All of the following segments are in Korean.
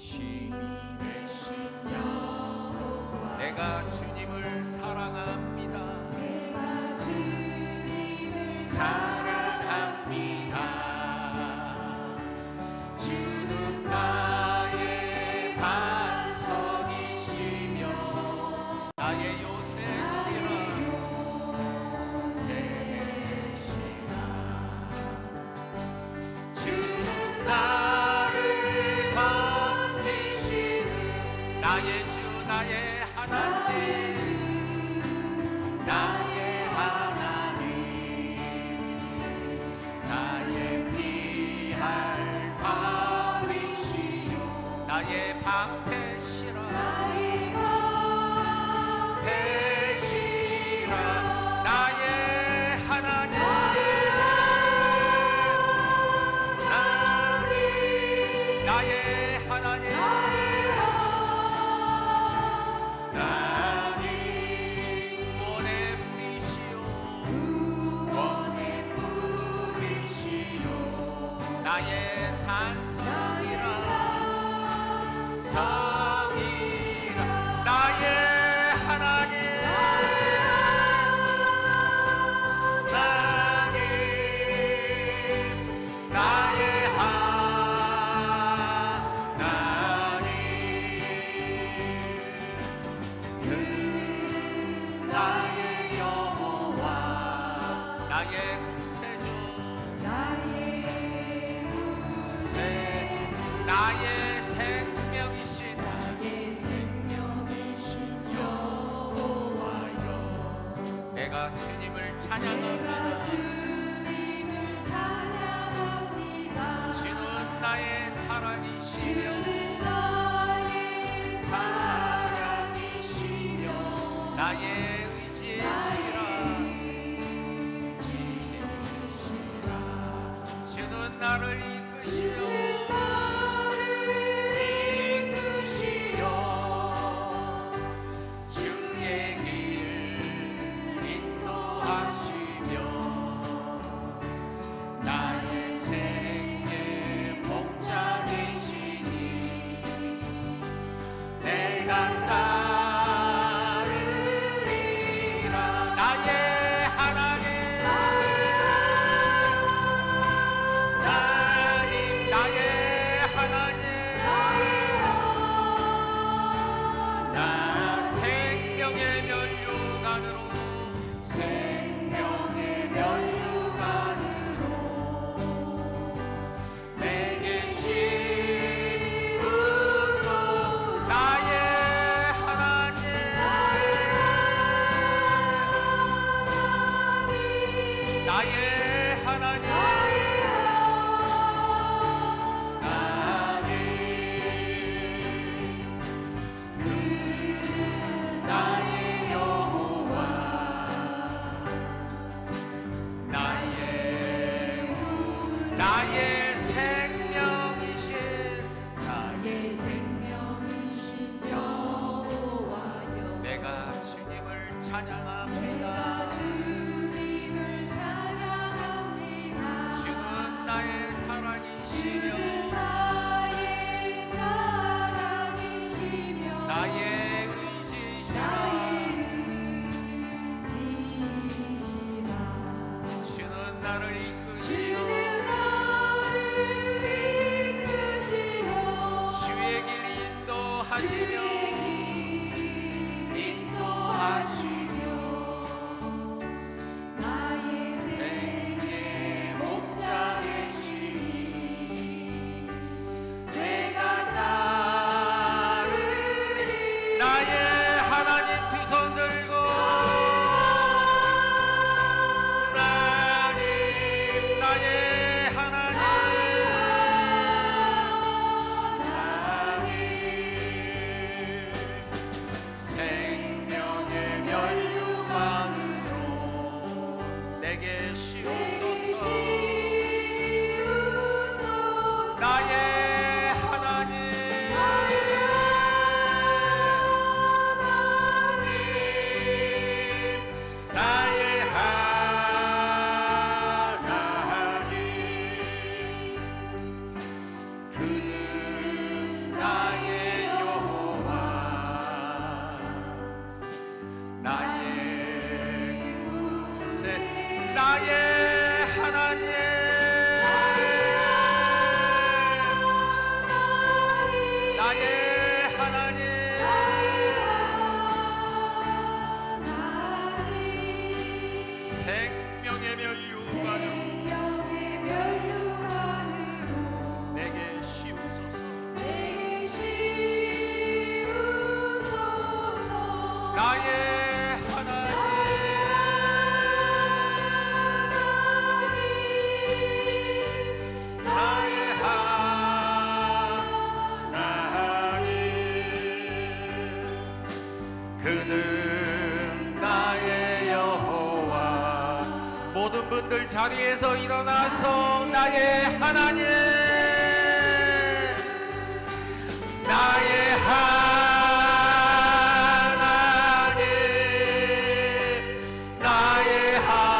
she 나의 나를 dying. 나의 하나님. 나의 하나님. 나의 하나님 그 나의 여호와. 나의 구세. 나의 생명의 멸류관으로 내게 씌우소서. 내게 씌우소서 나의 그는 분들 자리에서 일어나서 나의 하나님! 나의 하나님! 나의 하나님!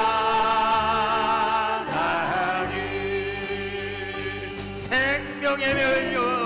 생명의 멸류